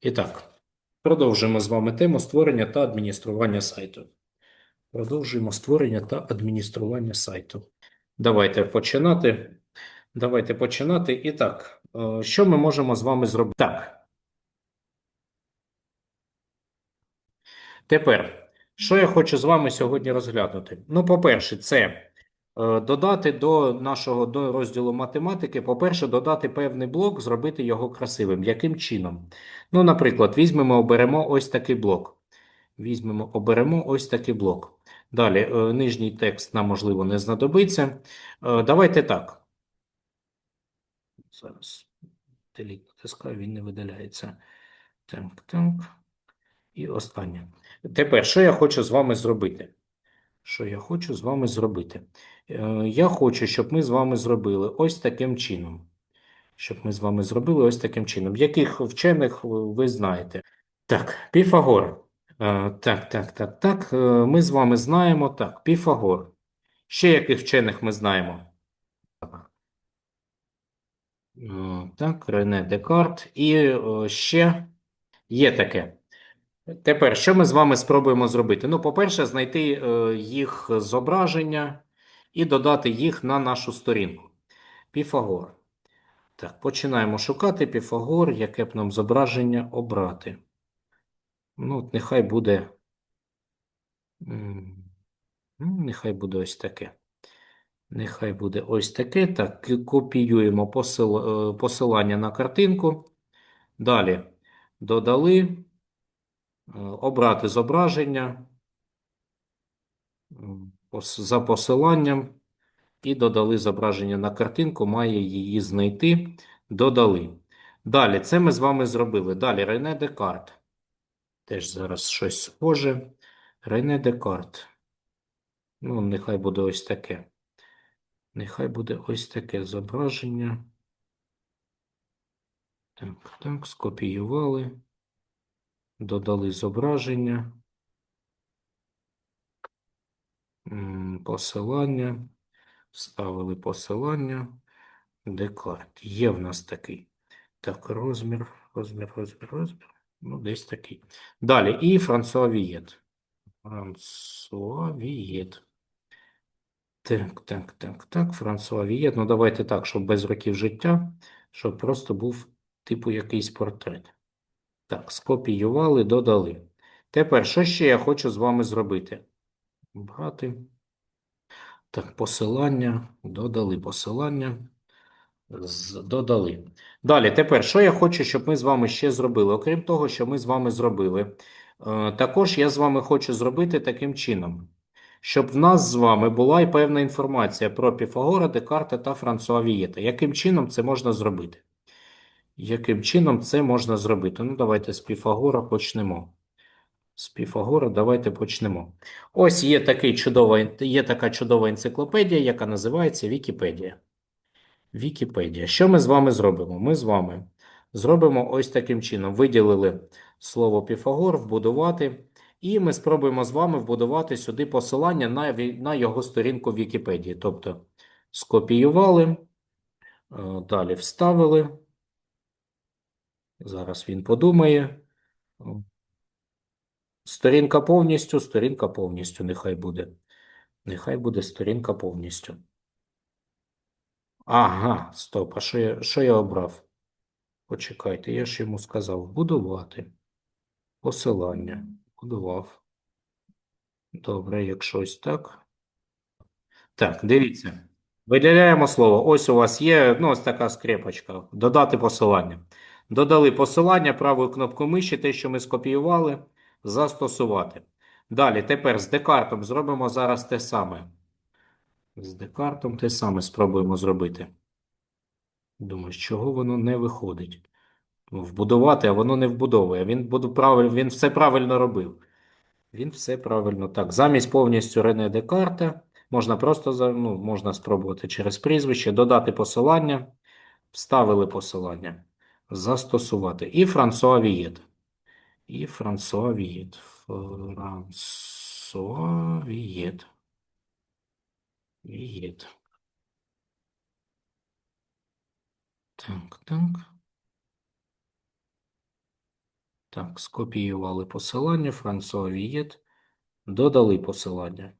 І так, продовжуємо з вами тему створення та адміністрування сайту. Продовжуємо створення та адміністрування сайту. Давайте починати. Давайте починати. І так, е, що ми можемо з вами зробити? Так. Тепер, що я хочу з вами сьогодні розглянути? Ну, по-перше, це додати до нашого до розділу математики, по-перше, додати певний блок, зробити його красивим. Яким чином? Ну, наприклад, візьмемо, оберемо ось такий блок. Візьмемо, оберемо ось такий блок. Далі, е, нижній текст нам, можливо, не знадобиться. Е, Давайте так. Зараз delete натискаю, він не видаляється. Так, так. І останнє. Тепер, що я хочу з вами зробити? Що я хочу з вами зробити? Е, Я хочу, щоб ми з вами зробили ось таким чином. Щоб ми з вами зробили ось таким чином. Яких вчених ви ви знаєте? Так, Піфагор. Е, Так, так, так, так. Е, Ми з вами знаємо. Так, Піфагор. Ще яких вчених ми знаємо? Е, Так, Рене Декарт. І е, ще є таке. Тепер, що ми з вами спробуємо зробити? Ну, по-перше, знайти е, їх зображення і додати їх на нашу сторінку. Піфагор. Так, починаємо шукати Піфагор, яке б нам зображення обрати. Ну, от нехай буде. ну, Нехай буде ось таке. Нехай буде ось таке. Так, копіюємо е, посилання на картинку. Далі додали, обрати зображення за посиланням і додали зображення на картинку, має її знайти. Додали. Далі, це ми з вами зробили. Далі Рене Декарт. Теж зараз щось схоже. Рене Декарт. Ну, нехай буде ось таке. Нехай буде ось таке зображення. Так, так, скопіювали. Додали зображення. Посилання. Вставили посилання. Декарт. Є в нас такий. Так, розмір, розмір, розмір, розмір. Ну, десь такий. Далі. І Франсуа Вієт. Франсуа Вієт. Так, так, так, так. Франсуа Вієт. Ну, давайте так, щоб без років життя, щоб просто був типу якийсь портрет. Так, скопіювали, додали. Тепер, що ще я хочу з вами зробити? Брати. Так, посилання, додали посилання. Додали. Далі, тепер, що я хочу, щоб ми з вами ще зробили? Окрім того, що ми з вами зробили, е, також я з вами хочу зробити таким чином, щоб в нас з вами була і певна інформація про Піфагора, Декарта та Франсуа Вієта. Яким чином це можна зробити? Яким чином це можна зробити? Ну, давайте з Піфагора почнемо. З Піфагора давайте почнемо. Ось є, такий чудова, є така чудова енциклопедія, яка називається Вікіпедія. Вікіпедія. Що ми з вами зробимо? Ми з вами зробимо ось таким чином. Виділили слово Піфагор, вбудувати, і ми спробуємо з вами вбудувати сюди посилання на, на його сторінку Вікіпедії. Тобто скопіювали, е, далі вставили. Зараз він подумає. Сторінка повністю, сторінка повністю. Нехай буде. Нехай буде сторінка повністю. Ага, стоп. А що я, що я обрав? Почекайте, я ж йому сказав будувати. Посилання. Будував. Добре, якщо ось так. Так, дивіться. Виділяємо слово. Ось у вас є, ну, ось така скрепочка. Додати посилання. Додали посилання правою кнопкою миші, те, що ми скопіювали, застосувати. Далі, тепер з Декартом зробимо зараз те саме. З Декартом те саме спробуємо зробити. Думаю, з чого воно не виходить? Вбудувати, а воно не вбудовує. Він, буду правиль... він все правильно робив. Він все правильно. Так, замість повністю Рене Декарта можна просто ну, можна спробувати через прізвище, додати посилання, вставили посилання, застосувати. І Франсуа Вієт. І Франсуа Вієт. Франсуа Вієт. Вієт. Так, так. Так, скопіювали посилання, Франсуа Вієт, додали посилання.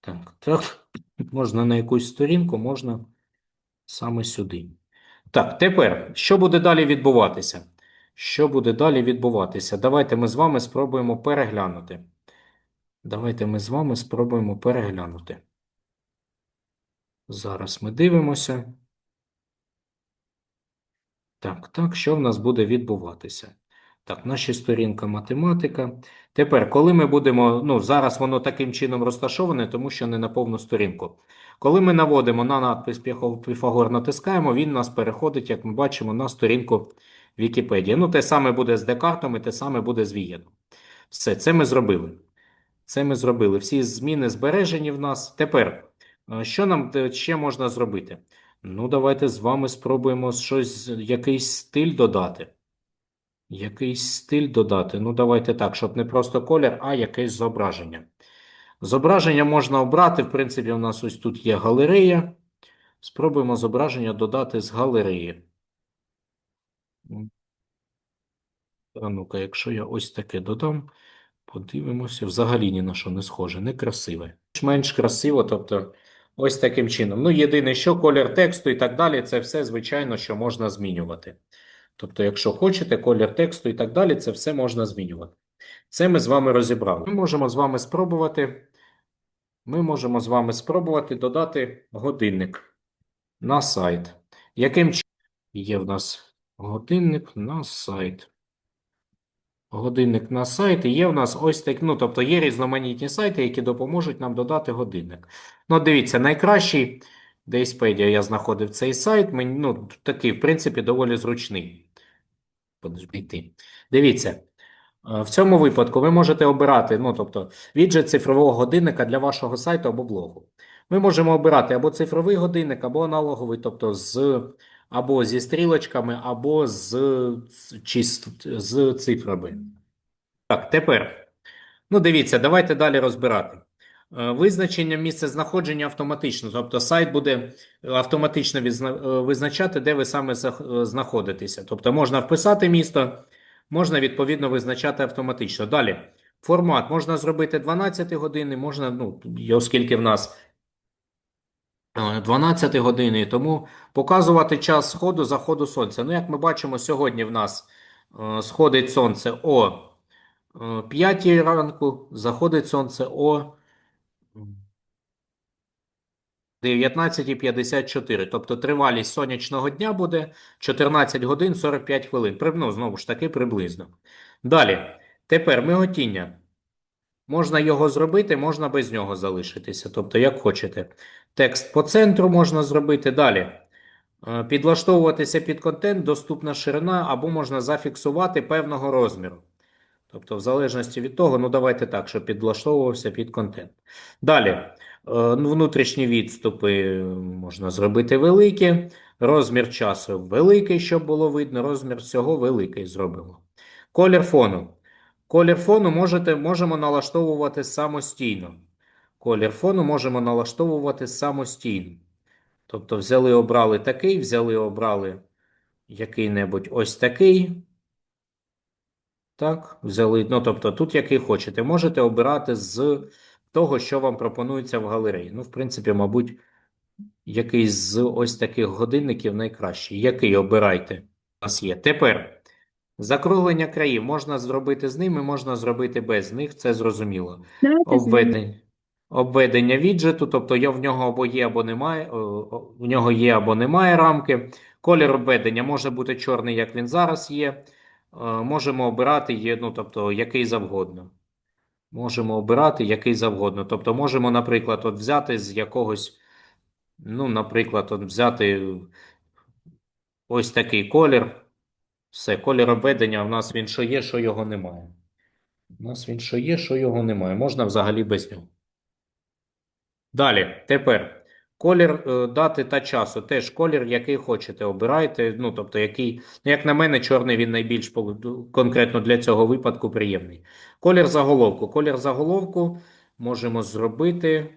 Так, так, можна на якусь сторінку, можна саме сюди. Так, тепер, що буде далі відбуватися? Що буде далі відбуватися? Давайте ми з вами спробуємо переглянути. Давайте ми з вами спробуємо переглянути. Зараз ми дивимося. Так, так, що в нас буде відбуватися? Так, наша сторінка математика. Тепер, коли ми будемо, ну, зараз воно таким чином розташоване, тому що не на повну сторінку. Коли ми наводимо на надпис Піфагор, натискаємо, він нас переходить, як ми бачимо, на сторінку Вікіпедії. Ну, те саме буде з Декартом і те саме буде з Вієном. Все, це ми зробили. Це ми зробили. Всі зміни збережені в нас. Тепер, е, що нам е, ще можна зробити? Ну, давайте з вами спробуємо щось, якийсь стиль додати. Якийсь стиль додати. Ну, давайте так, щоб не просто колір, а якесь зображення. Зображення можна обрати. В принципі, у нас ось тут є галерея. Спробуємо зображення додати з галереї. А ну-ка, якщо я ось таке додам, подивимося, взагалі ні на що не схоже, некрасиве. Менш красиво, тобто ось таким чином. Ну, єдине, що колір тексту і так далі, це все, звичайно, що можна змінювати. Тобто, якщо хочете, колір тексту і так далі, це все можна змінювати. Це ми з вами розібрали. Ми можемо з вами спробувати. Ми можемо з вами спробувати додати годинник на сайт. Яким чином є в нас годинник на сайт? Годинник на сайт. І є в нас ось так, ну, тобто є різноманітні сайти, які допоможуть нам додати годинник. Ну, дивіться, найкращий, Дейспедія я знаходив цей сайт, мені, ну, такий, в принципі, доволі зручний. Подождіть. Дивіться, е, в цьому випадку ви можете обирати, ну, тобто, віджит цифрового годинника для вашого сайту або блогу. Ми можемо обирати або цифровий годинник, або аналоговий, тобто з, або зі стрілочками, або з, чис- з цифрами. Так, тепер. Ну, дивіться, давайте далі розбирати. Е, Визначення місця знаходження автоматично, тобто сайт буде автоматично е, визначати, де ви саме е, знаходитеся. Тобто можна вписати місто, можна відповідно визначати автоматично. Далі, формат можна зробити 12 години, можна, ну, оскільки в нас е, 12 години, тому показувати час сходу, заходу сонця. Ну, як ми бачимо, сьогодні в нас е, сходить сонце о 5 ранку, заходить сонце о 19.54. Тобто тривалість сонячного дня буде 14 годин 45 хвилин. Ну, знову ж таки, приблизно. Далі. Тепер миготіння. Можна його зробити, можна без нього залишитися. Тобто, як хочете. Текст по центру можна зробити. Далі. Е, Підлаштовуватися під контент, доступна ширина, або можна зафіксувати певного розміру. Тобто, в залежності від того, ну давайте так, щоб підлаштовувався під контент. Далі, е, ну, внутрішні відступи можна зробити великі, розмір часу великий, щоб було видно, розмір всього великий зробимо. Колір фону. Колір фону можете, можемо налаштовувати самостійно. Колір фону можемо налаштовувати самостійно. Тобто взяли, обрали такий, взяли, обрали який-небудь ось такий. Так, взяли. Ну, тобто, тут який хочете. Можете обирати з того, що вам пропонується в галереї. Ну, в принципі, мабуть, якийсь з ось таких годинників найкращий. Який обирайте? У нас є. Тепер закруглення країв можна зробити з ними, можна зробити без них, це зрозуміло. Обведення, обведення віджиту, тобто я в нього або є, або немає, в нього є або немає рамки. Колір обведення може бути чорний, як він зараз є. Е, Можемо обирати є, ну, тобто, який завгодно. Можемо обирати який завгодно. Тобто, можемо, наприклад, от взяти з якогось, ну, наприклад, от взяти ось такий колір. Все, колір обведення у нас він що є, що його немає. У нас він що є, що його немає. Можна взагалі без нього. Далі, тепер колір е, дати та часу. Теж колір, який хочете, обирайте. Ну, тобто, який, ну, як на мене, чорний він найбільш конкретно для цього випадку приємний. Колір заголовку. Колір заголовку можемо зробити.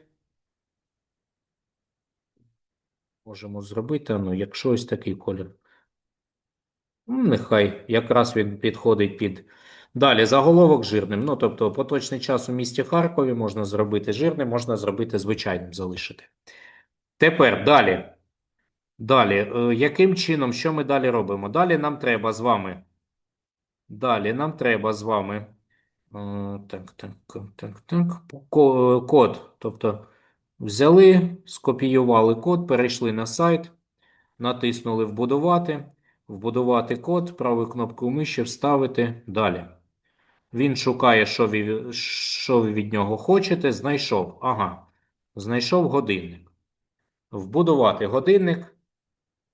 Можемо зробити, ну, якщо ось такий колір. Ну, нехай якраз він підходить під. Далі, заголовок жирним. Ну, тобто, поточний час у місті Харкові можна зробити жирним, можна зробити звичайним залишити. Тепер далі. Далі, е, яким чином, що ми далі робимо? Далі нам треба з вами. Далі нам треба з вами. е, Так, так, так, так. Код. Тобто, взяли, скопіювали код, перейшли на сайт, натиснули Вбудувати, вбудувати код, правою кнопкою миші вставити далі. Він шукає, що ви, що ви від нього хочете. Знайшов. Ага. Знайшов годинник. Вбудувати годинник.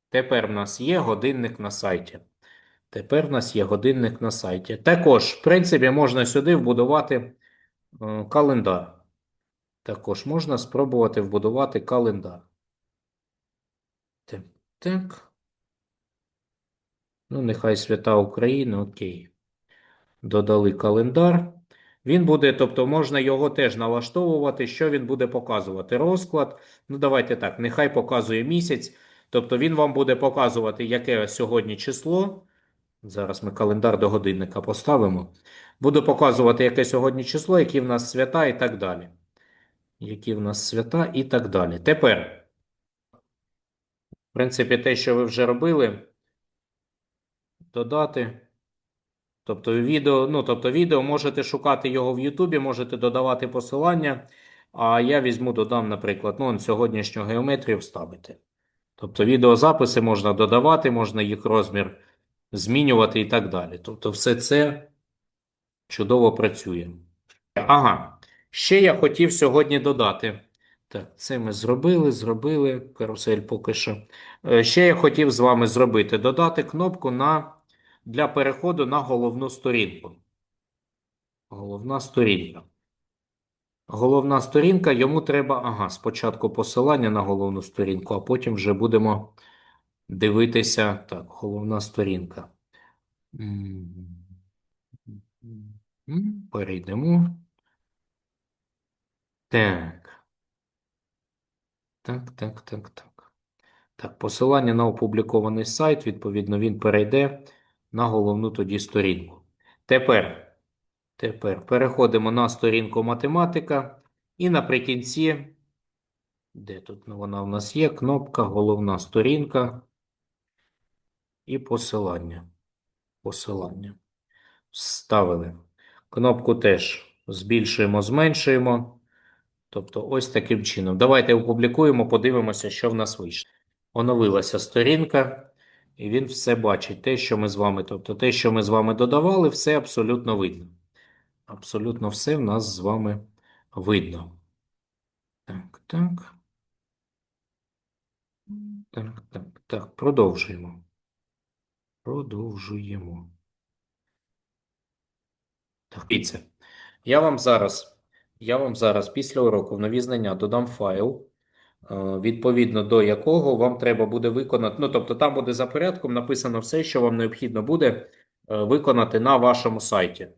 Тепер в нас є годинник на сайті. Тепер в нас є годинник на сайті. Також, в принципі, можна сюди вбудувати е, календар. Також можна спробувати вбудувати календар. Так. Ну, нехай свята України, окей. Додали календар. Він буде, тобто, можна його теж налаштовувати, що він буде показувати. Розклад. Ну, давайте так, нехай показує місяць. Тобто він вам буде показувати, яке сьогодні число. Зараз ми календар до годинника поставимо. Буду показувати, яке сьогодні число, які в нас свята і так далі. Які в нас свята і так далі. Тепер, в принципі, те, що ви вже робили, додати. Тобто відео, ну, тобто відео можете шукати його в Ютубі, можете додавати посилання. А я візьму, додам, наприклад, ну, сьогоднішню геометрію вставити. Тобто відеозаписи можна додавати, можна їх розмір змінювати і так далі. Тобто, все це чудово працює. Ага, ще я хотів сьогодні додати. Так, це ми зробили, зробили. Карусель поки що. Е, Ще я хотів з вами зробити. Додати кнопку на, для переходу на головну сторінку. Головна сторінка. Головна сторінка, йому треба. Ага, спочатку посилання на головну сторінку, а потім вже будемо дивитися. Так, головна сторінка. Перейдемо. Так. Так, так, так, так. Так, посилання на опублікований сайт, відповідно, він перейде на головну тоді сторінку. Тепер, тепер переходимо на сторінку математика. І наприкінці, де тут вона в нас є? Кнопка, головна сторінка і посилання. Посилання. Вставили. Кнопку теж збільшуємо, зменшуємо. Тобто, ось таким чином. Давайте опублікуємо, подивимося, що в нас вийшло. Оновилася сторінка, і він все бачить. Те, що ми з вами, тобто те, що ми з вами додавали, все абсолютно видно. Абсолютно все в нас з вами видно. Так, так. Так, так, так. Продовжуємо. Продовжуємо. Так, дивіться. Я вам зараз, я вам зараз після уроку в нові знання додам файл, відповідно до якого вам треба буде виконати. Ну, тобто, там буде за порядком написано все, що вам необхідно буде е, виконати на вашому сайті.